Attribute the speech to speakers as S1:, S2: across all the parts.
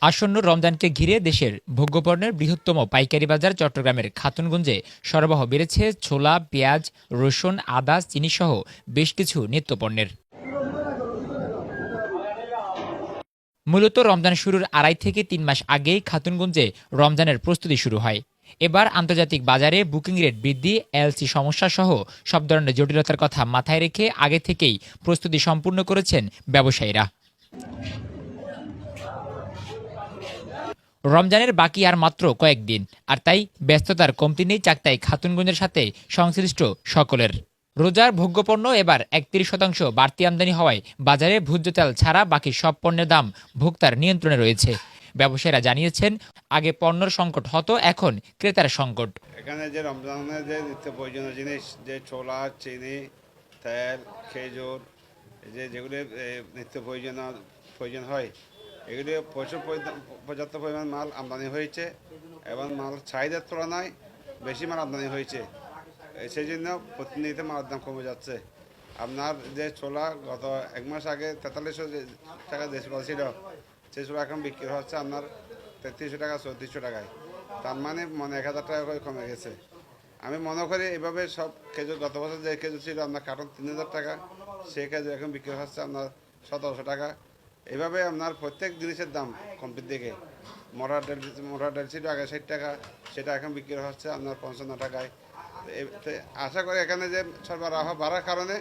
S1: আসন্ন রমজানকে ঘিরে দেশের ভোগ্যপণ্যের বৃহত্তম পাইকারি বাজার চট্টগ্রামের খাতুনগঞ্জে সরবরাহ বেড়েছে ছোলা, পেঁয়াজ, রসুন, আদা, চিনিসহ বেশ কিছু নিত্যপণ্যের। মূলত রমজান শুরুর আড়াই থেকে তিন মাস আগেই খাতুনগঞ্জে রমজানের প্রস্তুতি শুরু হয়। এবার আন্তর্জাতিক বাজারে বুকিং রেট বৃদ্ধি, এলসি সমস্যা সহ সব ধরনের জটিলতার কথা মাথায় রেখে আগে থেকেই প্রস্তুতি সম্পূর্ণ করেছেন ব্যবসায়ীরা। রমজানের বাকি আর মাত্র কয়েকদিন, আর তাই ব্যস্ততার কমতি নেই চাকতাই খাতুনগঞ্জের সাথে সংশ্লিষ্ট সকলের। রোজার ভোগ্যপণ্য এবার একত্রিশ শতাংশ বাড়তি আমদানি হওয়ায় বাজারে ভোজ্য তেল ছাড়া বাকি সব পণ্যের দাম ভোক্তার নিয়ন্ত্রণে রয়েছে। ব্যবসায়ীরা জানিয়েছেন, আগে পণ্যর সংকট হতো, এখন ক্রেতার সংকট।
S2: এখানে যে রমজানের যে নিত্য প্রয়োজনীয় জিনিস, যে ছোলা, চিনি, তেল, খেজুর যে যেগুলি নিত্য প্রয়োজনীয়, প্রয়োজন হয় এগুলি প্রচুর পর্যাপ্ত পরিমাণ মাল আমদানি হয়েছে এবং মাল চাহিদার তুলনায় বেশি মাল আমদানি হয়েছে। সেই জন্য প্রতিনিয়ত মালের দাম কমে যাচ্ছে। আপনার যে ছোলা গত এক মাস আগে তেতাল্লিশশো টাকা দেশ ছিল, সেই ছোলা এখন বিক্রি হচ্ছে আপনার তেত্রিশশো টাকা চৌত্রিশশো টাকায়। তার মানে মনে এক হাজার টাকা করে কমে গেছে। আমি মনে করি এভাবে সব খেজুর গত বছর যে খেজুর ছিল আপনার কার্টন তিন হাজার টাকা, সেই খেজুর এখন বিক্রি হচ্ছে আপনার সতেরোশো টাকা। এভাবে আপনার প্রত্যেক জিনিসের দাম কমতির দিকে মরা ডাল মরা ডাল ছিল আগে ষাট টাকা সেটা এখন বিক্রি হচ্ছে আপনার পঞ্চান্ন টাকায়। আশা করি এখানে যে সরবরাহ বাড়ার কারণে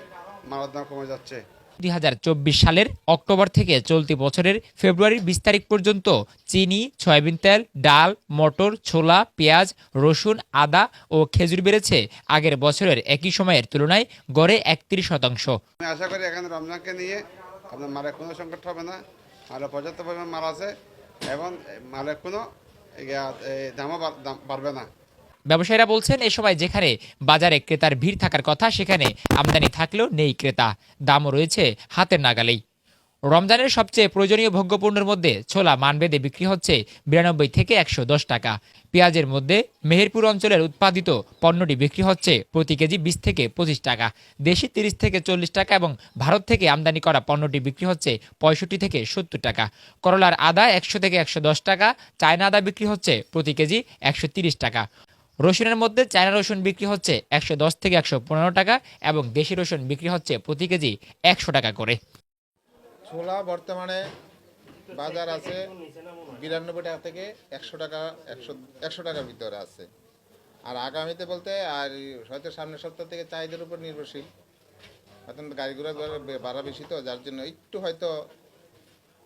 S2: মালার দাম কমে যাচ্ছে।
S1: দু হাজার চব্বিশ সালের অক্টোবর থেকে চলতি বছরের ফেব্রুয়ারির বিশ তারিখ পর্যন্ত চিনি সয়াবিন তেল ডাল মটর ছোলা পেঁয়াজ রসুন আদা ও খেজুর বেড়েছে। আগের বছরের একই সময়ের তুলনায় গড়ে একত্রিশ শতাংশ।
S2: আমি আশা করি এখানে রমজানকে নিয়ে আপনার মালের কোনো সংকট হবে না। মালের পর্যাপ্ত পরিমাণ মাল আছে এবং মালের কোনো দামও বাড়বে না।
S1: ব্যবসায়ীরা বলছেন, এ সময় যেখানে বাজারে ক্রেতার ভিড় থাকার কথা, সেখানে আমদানি থাকলেও নেই ক্রেতা। দামও রয়েছে হাতের নাগালেই। রমজানের সবচেয়ে প্রয়োজনীয় ভোগ্যপণ্যের মধ্যে ছোলা মানবেদে বিক্রি হচ্ছে বিরানব্বই থেকে একশো দশ টাকা। পেঁয়াজের মধ্যে মেহেরপুর অঞ্চলের উৎপাদিত পণ্যটি বিক্রি হচ্ছে প্রতি কেজি বিশ থেকে পঁচিশ টাকা। দেশি তিরিশ থেকে চল্লিশ টাকা এবং ভারত থেকে আমদানি করা পণ্যটি বিক্রি হচ্ছে পঁয়ষট্টি থেকে সত্তর টাকা। করলার আদা একশো থেকে একশো দশ টাকা, চায়না আদা বিক্রি হচ্ছে প্রতি কেজি একশো তিরিশ টাকা। রসুনের মধ্যে চায়না রসুন বিক্রি হচ্ছে একশো দশ থেকে একশো পনেরো টাকা এবং দেশি রসুন বিক্রি হচ্ছে প্রতি কেজি একশো টাকা করে।
S3: ছোলা বর্তমানে বাজার আছে বিরানব্বই টাকা থেকে একশো টাকা, একশো একশো টাকার ভিতরে আছে। আর আগামীতে বলতে আর হয়তো সামনের সপ্তাহ থেকে চাহিদার উপর নির্ভরশীল। হয়তো গাড়ি ঘোড়া বাড়া বেশি তো, যার জন্য একটু হয়তো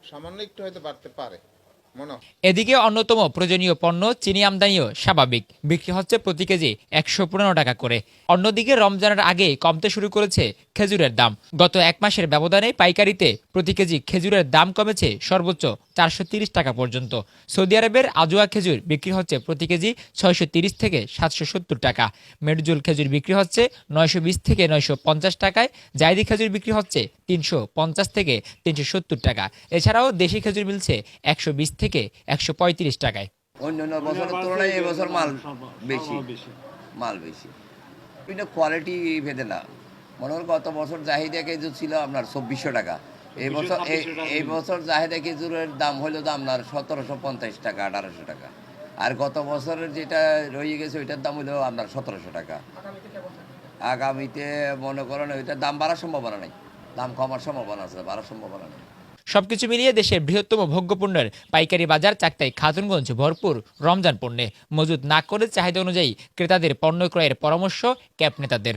S3: সামান্য একটু হয়তো বাড়তে পারে।
S1: এদিকে অন্যতম প্রয়োজনীয় পণ্য চিনি আমদানিও স্বাভাবিক। বিক্রি হচ্ছে প্রতি কেজি একশো পনেরো টাকা করে। অন্যদিকে রমজানের আগে কমতে শুরু করেছে খেজুরের দাম। গত এক মাসের ব্যবধানে পাইকারিতে প্রতি কেজি খেজুরের দাম কমেছে সর্বোচ্চ চারশো টাকা পর্যন্ত। সৌদি আরবের আজোয়া খেজুর বিক্রি হচ্ছে প্রতি কেজি ছয়শো থেকে সাতশো সত্তর টাকা। মেডজুল খেজুর বিক্রি হচ্ছে নয়শো বিশ থেকে নয়শো পঞ্চাশ টাকায়। জায়দি খেজুর বিক্রি হচ্ছে তিনশো পঞ্চাশ থেকে তিনশো সত্তর টাকা। এছাড়াও দেশি খেজুর মিলছে একশো বিশ থেকে একশো পঁয়ত্রিশ টাকায়।
S4: অন্যান্য বছরের তুলনায় এবছর মাল বেশি। মাল বেশি। বিভিন্ন কোয়ালিটি ভেদে না। মনে হল গত বছর জাহিদা কেজুর ছিল আপনার চব্বিশশো টাকা। এই বছর এই- বছর জাহিদা কেজুরের দাম হলো দাম আপনার সতেরোশো পঞ্চাশ টাকা আঠারোশো টাকা। আর গত বছরের যেটা রয়ে গেছে ওইটার দাম হলো আপনার সতেরোশো টাকা। আগামীতে মনে করেন ওইটার দাম বাড়ার সম্ভাবনা নেই। দাম কমার সম্ভাবনা আছে, বাড়ার সম্ভাবনা নেই।
S1: সবকিছু মিলিয়ে দেশের বৃহত্তম ভোগ্যপণ্যের পাইকারি বাজার চাকতাই খাতুনগঞ্জ ভরপুর রমজান পণ্যে। মজুদ না করে চাহিদা অনুযায়ী ক্রেতাদের পণ্য ক্রয়ের পরামর্শ ক্যাপ নেতাদের।